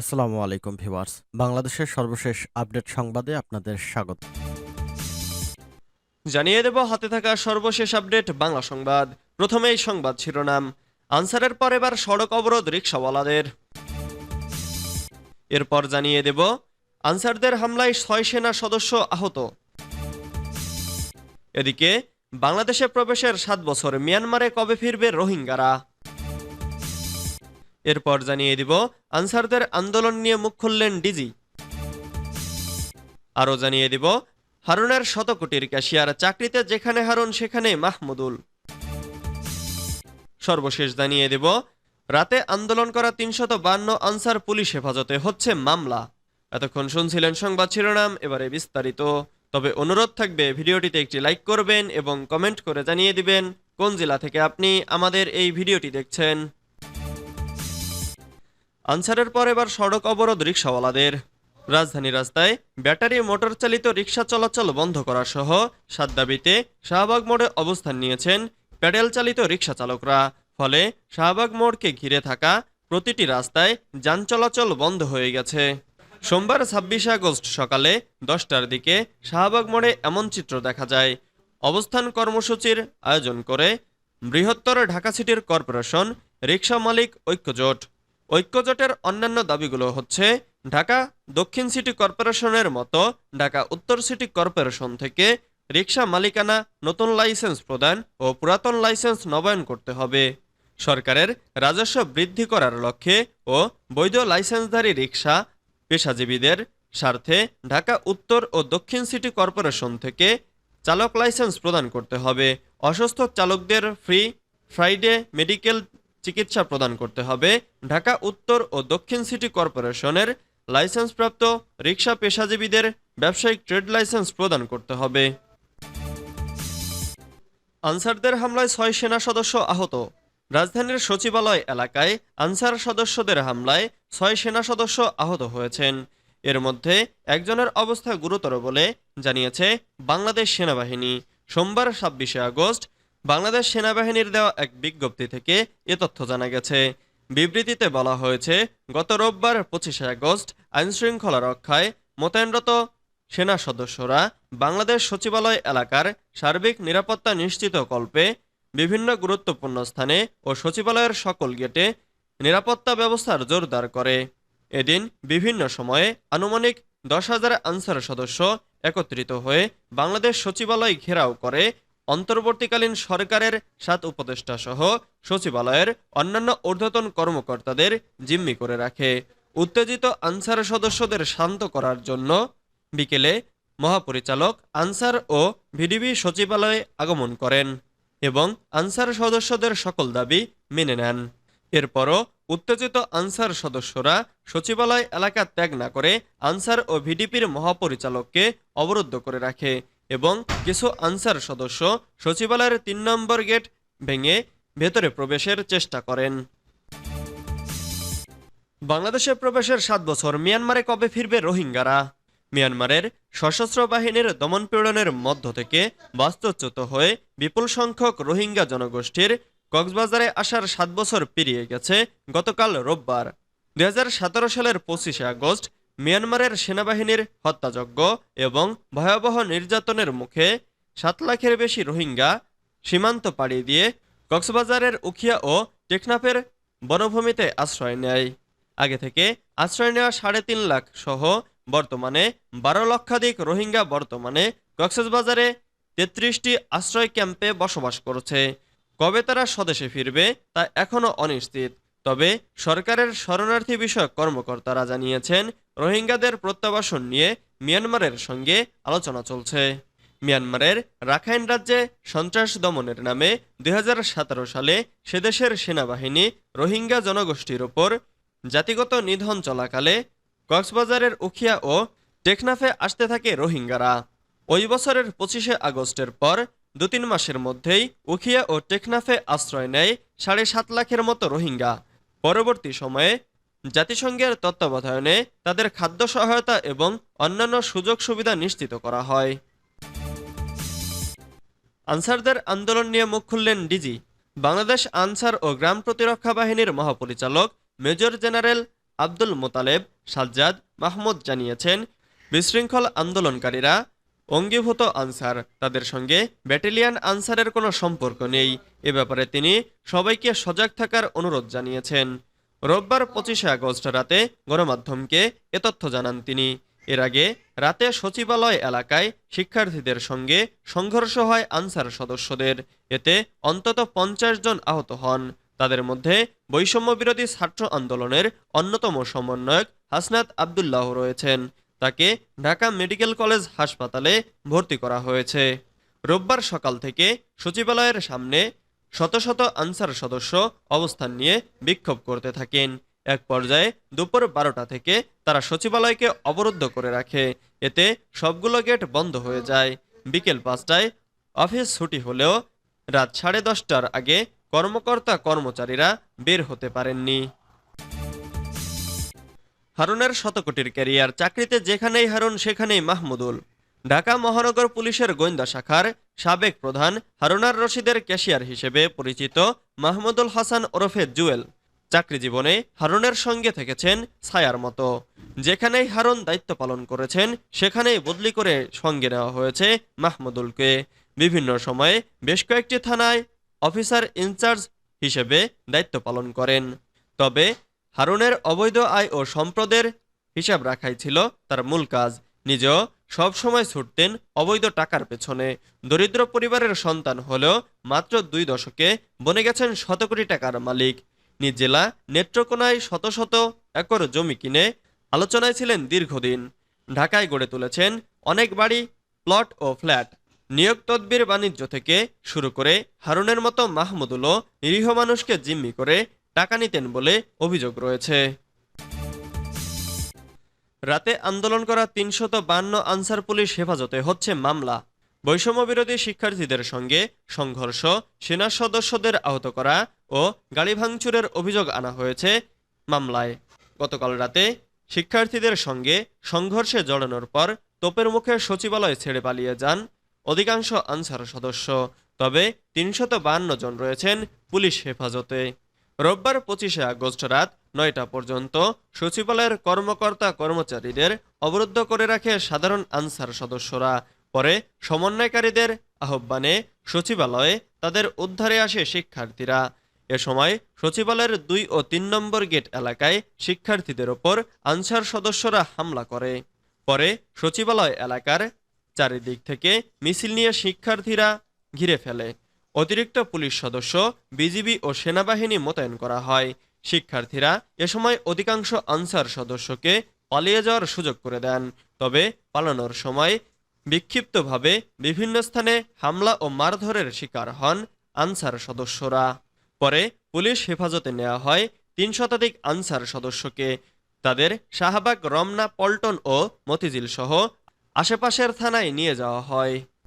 আসসালামু আলাইকুম ভিউয়ার্স। বাংলাদেশের সর্বশেষ আপডেট সংবাদে আপনাদের স্বাগত। জানিয়ে দেব, হাতে থাকা সর্বশেষ আপডেট, বাংলা সংবাদ। প্রথমেই সংবাদ শিরোনাম। আনসারের পর এবার সড়ক অবরোধ রিক্সাওয়ালাদের। এরপর জানিয়ে দেব, আনসারদের হামলায় ছয় সেনা সদস্য আহত। এদিকে, বাংলাদেশে প্রবেশের সাত বছর, মিয়ানমারে কবে ফিরবে রোহিঙ্গারা? এরপর জানিয়ে দিব, আনসারদের আন্দোলন নিয়ে মুখ খুললেন ডিজি। আরও জানিয়ে দিব, হারুনের শতকোটির ক্যাশিয়ার চাকরিতে যেখানে হারুন সেখানে মাহমুদুল। সর্বশেষ জানিয়ে দেব, রাতে আন্দোলন করা তিনশত বান্ন আনসার পুলিশ হেফাজতে হচ্ছে মামলা। এতক্ষণ শুনছিলেন সংবাদ শিরোনাম, এবারে বিস্তারিত। তবে অনুরোধ থাকবে, ভিডিওটিতে একটি লাইক করবেন এবং কমেন্ট করে জানিয়ে দিবেন, কোন জেলা থেকে আপনি আমাদের এই ভিডিওটি দেখছেন। আনসারের পর এবার সড়ক অবরোধ রিক্সাওয়ালাদের। রাজধানী রাস্তায় ব্যাটারি মোটর চালিত রিক্সা চলাচল বন্ধ করা সহ সাত দাবিতে শাহবাগ মোড়ে অবস্থান নিয়েছেন প্যাডেল চালিত রিক্সা চালকরা। ফলে শাহবাগ মোড়কে ঘিরে থাকা প্রতিটি রাস্তায় যান চলাচল বন্ধ হয়ে গেছে। সোমবার ছাব্বিশে আগস্ট সকালে দশটার দিকে শাহবাগ মোড়ে এমন চিত্র দেখা যায়। অবস্থান কর্মসূচির আয়োজন করে বৃহত্তর ঢাকা সিটির কর্পোরেশন রিক্সা মালিক ঐক্যজোট। ঐক্যজোটের অন্যান্য দাবিগুলো হচ্ছে ঢাকা দক্ষিণ সিটি কর্পোরেশনের মতো ঢাকা উত্তর সিটি কর্পোরেশন থেকে রিক্সা মালিকানা, নতুন লাইসেন্স প্রদান ও পুরাতন লাইসেন্স নবায়ন করতে হবে। সরকারের রাজস্ব বৃদ্ধি করার লক্ষ্যে ও বৈধ লাইসেন্সধারী রিক্সা পেশাজীবীদের স্বার্থে ঢাকা উত্তর ও দক্ষিণ সিটি কর্পোরেশন থেকে চালক লাইসেন্স প্রদান করতে হবে। অসুস্থ চালকদের ফ্রি ফ্রাইডে মেডিকেল চিকিৎসা প্রদান করতে হবে। ঢাকা উত্তর ও দক্ষিণ সিটি কর্পোরেশনের লাইসেন্সপ্রাপ্ত রিক্সা পেশাজীবীদের ব্যবসায়িক ট্রেড লাইসেন্স প্রদান করতে হবে। আনসারদের হামলায় ছয় সেনা সদস্য আহত। রাজধানীর সচিবালয় এলাকায় আনসার সদস্যদের হামলায় ছয় সেনা সদস্য আহত হয়েছেন। এর মধ্যে একজনের অবস্থা গুরুতর বলে জানিয়েছে বাংলাদেশ সেনাবাহিনী। সোমবার ছাব্বিশে আগস্ট বাংলাদেশ সেনাবাহিনীর দেওয়া এক বিজ্ঞপ্তি থেকে এ তথ্য জানা গেছে। বিবৃতিতে বলা হয়েছে, গত রোববার পঁচিশে আগস্ট আইনশৃঙ্খলা রক্ষায় মোতায়েনরত সেনা সদস্যরা বাংলাদেশ সচিবালয় এলাকার সার্বিক নিরাপত্তা নিশ্চিত কল্পে বিভিন্ন গুরুত্বপূর্ণ স্থানে ও সচিবালয়ের সকল গেটে নিরাপত্তা ব্যবস্থার জোরদার করে। এদিন বিভিন্ন সময়ে আনুমানিক দশ হাজার আনসার সদস্য একত্রিত হয়ে বাংলাদেশ সচিবালয় ঘেরাও করে অন্তর্বর্তীকালীন সরকারের সাত উপদেষ্টা সহ সচিবালয়ের অন্যান্য ঊর্ধ্বতন কর্মকর্তাদের জিম্মি করে রাখে। উত্তেজিত আনসার সদস্যদের শান্ত করার জন্য বিকেলে মহাপরিচালক আনসার ও ভিডিবি সচিবালয়ে আগমন করেন এবং আনসার সদস্যদের সকল দাবি মেনে নেন। এরপরও উত্তেজিত আনসার সদস্যরা সচিবালয় এলাকা ত্যাগ না করে আনসার ও ভিডিপির মহাপরিচালককে অবরুদ্ধ করে রাখে। এবং কিছু আনসার সদস্য সচিবালয়ের তিন নম্বর গেট ভেঙে ভেতরে প্রবেশের চেষ্টা করেন। বাংলাদেশে প্রবেশের সাত বছর মিয়ানমারে কবে ফিরবে রোহিঙ্গারা? মিয়ানমারের সশস্ত্র বাহিনীর দমনপীড়নের মধ্য থেকে বাস্তুচ্যুত হয়ে বিপুল সংখ্যক রোহিঙ্গা জনগোষ্ঠীর কক্সবাজারে আসার সাত বছর পেরিয়ে গেছে গতকাল রোববার। দু হাজার সতেরো সালের পঁচিশে আগস্ট মিয়ানমারের সেনাবাহিনীর হত্যাযজ্ঞ এবং ভয়াবহ নির্যাতনের মুখে সাত লাখের বেশি রোহিঙ্গা সীমান্ত পাড়ি দিয়ে কক্সবাজারের উখিয়া ও টেকনাফের বনভূমিতে আশ্রয় নেয়। আগে থেকে আশ্রয় নেওয়া সাড়ে তিন লাখ সহ বর্তমানে বারো লক্ষাধিক রোহিঙ্গা বর্তমানে কক্সবাজারে তেত্রিশটি আশ্রয় ক্যাম্পে বসবাস করছে। কবে তারা স্বদেশে ফিরবে তা এখনও অনিশ্চিত। তবে সরকারের শরণার্থী বিষয়ক কর্মকর্তারা জানিয়েছেন, রোহিঙ্গাদের প্রত্যাবাসন নিয়ে মিয়ানমারের সঙ্গে আলোচনা চলছে। মিয়ানমারের রাখাইন রাজ্যে সন্ত্রাস দমনের নামে দুই হাজার সতেরো সালে সেদেশের সেনাবাহিনী রোহিঙ্গা জনগোষ্ঠীর ওপর জাতিগত নিধন চলাকালে কক্সবাজারের উখিয়া ও টেকনাফে আসতে থাকে রোহিঙ্গারা। ওই বছরের পঁচিশে আগস্টের পর দু তিন মাসের মধ্যেই উখিয়া ও টেকনাফে আশ্রয় নেয় সাড়ে সাত লাখের মতো রোহিঙ্গা। পরবর্তী সময়ে জাতিসংঘের তত্ত্বাবধানে তাদের খাদ্য সহায়তা এবং অন্যান্য সুযোগ সুবিধা নিশ্চিত করা হয়। আনসারদের আন্দোলন নিয়ে মুখ খুললেন ডিজি। বাংলাদেশ আনসার ও গ্রাম প্রতিরক্ষা বাহিনীর মহাপরিচালক মেজর জেনারেল আব্দুল মোতালেব সাজ্জাদ মাহমুদ জানিয়েছেন, বিশৃঙ্খল আন্দোলনকারীরা অঙ্গীভূত আনসার। তাদের সঙ্গে ব্যাটেলিয়ান আনসারের কোনো সম্পর্ক নেই। এ ব্যাপারে তিনি সবাইকে সজাগ থাকার অনুরোধ জানিয়েছেন। রোববার পঁচিশে আগস্ট রাতে গণমাধ্যমকে এ তথ্য জানান তিনি। এর আগে রাতে সচিবালয় এলাকায় শিক্ষার্থীদের সঙ্গে সংঘর্ষ হয় আনসার সদস্যদের। এতে অন্তত পঞ্চাশ জন আহত হন। তাদের মধ্যে বৈষম্য বিরোধী ছাত্র আন্দোলনের অন্যতম সমন্বয়ক হাসনাত আবদুল্লাহ রয়েছেন। তাকে ঢাকা মেডিকেল কলেজ হাসপাতালে ভর্তি করা হয়েছে। রোববার সকাল থেকে সচিবালয়ের সামনে শত শত আনসার সদস্য অবস্থান নিয়ে বিক্ষোভ করতে থাকেন। এক পর্যায়ে দুপুর বারোটা থেকে তারা সচিবালয়কে অবরুদ্ধ করে রাখে। এতে সবগুলো গেট বন্ধ হয়ে যায়। বিকেল পাঁচটায় অফিস ছুটি হলেও রাত সাড়ে দশটার আগে কর্মকর্তা কর্মচারীরা বের হতে পারেননি। হারুনের শতকোটির ক্যারিয়ার চাকরিতে যেখানেই হারুন, সেখানেই মাহমুদুল। ঢাকা মহানগর পুলিশের গোয়েন্দা শাখার সাবেক প্রধান হারুনার রশিদের ক্যাশিয়ার হিসেবে পরিচিত মাহমুদুল হাসান ওরফে জুয়েল। চাকরি জীবনে হারুনের সঙ্গে থেকেছেন ছায়ার মতো। যেখানেই হারুন দায়িত্ব পালন করেছেন, সেখানেই বদলি করে সঙ্গে নেওয়া হয়েছে মাহমুদুলকে। বিভিন্ন সময়ে বেশ কয়েকটি থানায় অফিসার ইনচার্জ হিসেবে দায়িত্ব পালন করেন। তবে হারুনের অবৈধ আয় ও সম্পদের হিসাব রাখাই ছিল তার মূল কাজ। নিজেও সবসময় ছুটতেন অবৈধ টাকার পেছনে। দরিদ্র পরিবারের সন্তান হলেও মাত্র দুই দশকে বনে গেছেন শত কোটি টাকার মালিক। নিজ জেলা নেত্রকোনায় শত শত একর জমি কিনে আলোচনায় ছিলেন দীর্ঘদিন। ঢাকায় গড়ে তুলেছেন অনেক বাড়ি, প্লট ও ফ্ল্যাট। নিয়োগ তদবির বাণিজ্য থেকে শুরু করে হারুনের মতো মাহমুদুলও নিরীহ মানুষকে জিম্মি করে টাকা নিতেন বলে অভিযোগ রয়েছে। রাতে আন্দোলন করা তিনশত বান্ন আনসার পুলিশ হেফাজতে হচ্ছে মামলা। বৈষম্য বিরোধী শিক্ষার্থীদের সঙ্গে সংঘর্ষ, সেনা সদস্যদের আহত করা ও গাড়ি ভাঙচুরের অভিযোগ আনা হয়েছে মামলায়। গতকাল রাতে শিক্ষার্থীদের সঙ্গে সংঘর্ষে জড়ানোর পর তোপের মুখে সচিবালয় ছেড়ে পালিয়ে যান অধিকাংশ আনসার সদস্য। তবে তিনশত জন রয়েছেন পুলিশ হেফাজতে। রোববার পঁচিশে আগস্ট রাত নয়টা পর্যন্ত সচিবালয়ের কর্মকর্তা কর্মচারীদের অবরুদ্ধ করে রাখে সাধারণ আনসার সদস্যরা। পরে সমন্বয়কারীদের আহ্বানে সচিবালয়ে তাদের উদ্ধারে আসে শিক্ষার্থীরা। এ সময় সচিবালয়ের দুই ও তিন নম্বর গেট এলাকায় শিক্ষার্থীদের ওপর আনসার সদস্যরা হামলা করে। পরে সচিবালয় এলাকার চারিদিক থেকে মিছিল নিয়ে শিক্ষার্থীরা ঘিরে ফেলে। অতিরিক্ত পুলিশ সদস্য, বিজিবি ও সেনাবাহিনী মোতায়েন করা হয়। শিক্ষার্থীরা এ সময় অধিকাংশ আনসার সদস্যকে পালিয়ে যাওয়ার সুযোগ করে দেন। তবে পালানোর সময় বিক্ষিপ্তভাবে বিভিন্ন স্থানে হামলা ও মারধরের শিকার হন আনসার সদস্যরা। পরে পুলিশ হেফাজতে নেওয়া হয় তিন শতাধিক আনসার সদস্যকে। তাদের শাহবাগ, রমনা, পল্টন ও মতিঝিল সহ আশেপাশের থানায় নিয়ে যাওয়া হয়।